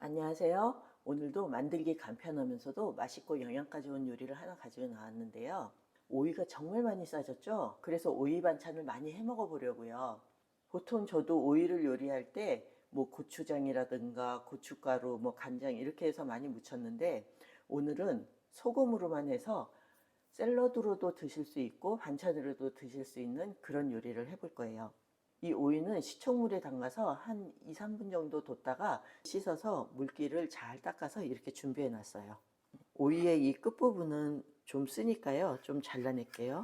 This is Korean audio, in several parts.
안녕하세요. 오늘도 만들기 간편하면서도 맛있고 영양가 좋은 요리를 하나 가지고 나왔는데요. 오이가 정말 많이 싸졌죠? 그래서 오이 반찬을 많이 해 먹어 보려고요. 보통 저도 오이를 요리할 때 뭐 고추장이라든가 고춧가루, 뭐 간장 이렇게 해서 많이 묻혔는데 오늘은 소금으로만 해서 샐러드로도 드실 수 있고 반찬으로도 드실 수 있는 그런 요리를 해볼 거예요. 이 오이는 식초물에 담가서 한 2, 3분 정도 뒀다가 씻어서 물기를 잘 닦아서 이렇게 준비해 놨어요. 오이의 이 끝부분은 좀 쓰니까요. 좀 잘라낼게요.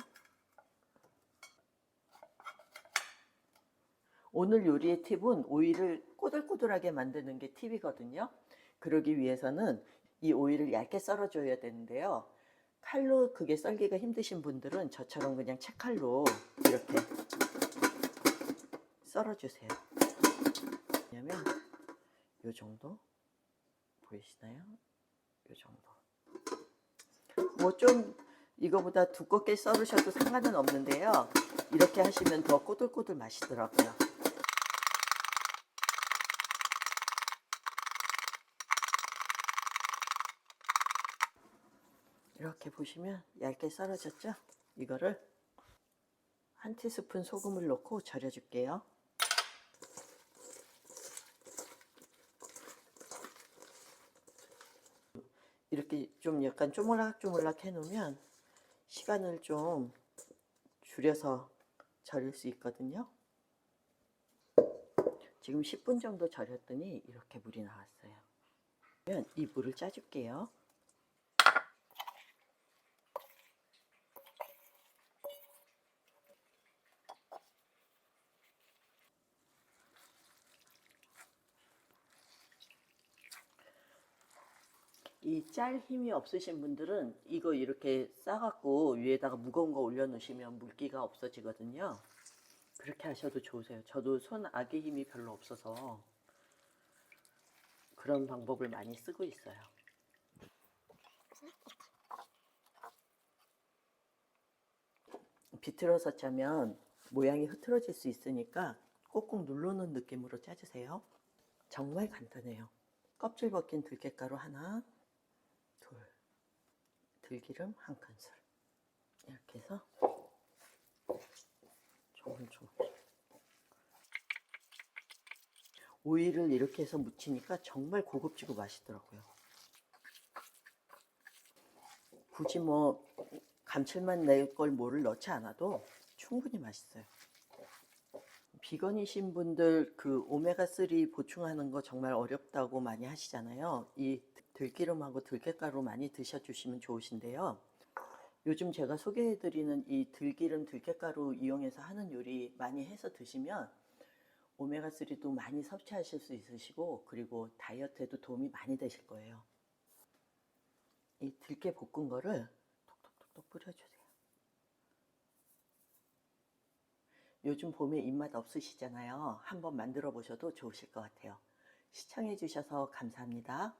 오늘 요리의 팁은 오이를 꼬들꼬들하게 만드는 게 팁이거든요. 그러기 위해서는 이 오이를 얇게 썰어줘야 되는데요. 칼로 그게 썰기가 힘드신 분들은 저처럼 그냥 채칼로 이렇게 썰어주세요. 왜냐면 요 정도 보이시나요? 요 정도. 뭐 좀 이거보다 두껍게 썰으셔도 상관은 없는데요. 이렇게 하시면 더 꼬들꼬들 맛있더라고요. 이렇게 보시면 얇게 썰어졌죠? 이거를 한 티스푼 소금을 넣고 절여줄게요. 이렇게 좀 약간 쪼물락쪼물락 해놓으면 시간을 좀 줄여서 절일 수 있거든요. 지금 10분 정도 절였더니 이렇게 물이 나왔어요. 그러면 이 물을 짜줄게요. 이 짤 힘이 없으신 분들은 이거 이렇게 싸갖고 위에다가 무거운 거 올려놓으시면 물기가 없어지거든요. 그렇게 하셔도 좋으세요. 저도 손 아기 힘이 별로 없어서 그런 방법을 많이 쓰고 있어요. 비틀어서 짜면 모양이 흐트러질 수 있으니까 꼭꼭 눌러놓은 느낌으로 짜주세요. 정말 간단해요. 껍질 벗긴 들깨가루 하나, 둘, 들기름 한 큰술. 이렇게 해서 조물조물. 오이를 이렇게 해서 무치니까 정말 고급지고 맛있더라고요. 굳이 뭐 감칠맛 낼 걸 뭐를 넣지 않아도 충분히 맛있어요. 비건이신 분들 그 오메가3 보충하는 거 정말 어렵다고 많이 하시잖아요. 이 들기름하고 들깨가루 많이 드셔주시면 좋으신데요. 요즘 제가 소개해드리는 이 들기름, 들깨가루 이용해서 하는 요리 많이 해서 드시면 오메가3도 많이 섭취하실 수 있으시고 그리고 다이어트에도 도움이 많이 되실 거예요. 이 들깨 볶은 거를 톡톡톡톡 뿌려주세요. 요즘 봄에 입맛 없으시잖아요. 한번 만들어 보셔도 좋으실 것 같아요. 시청해 주셔서 감사합니다.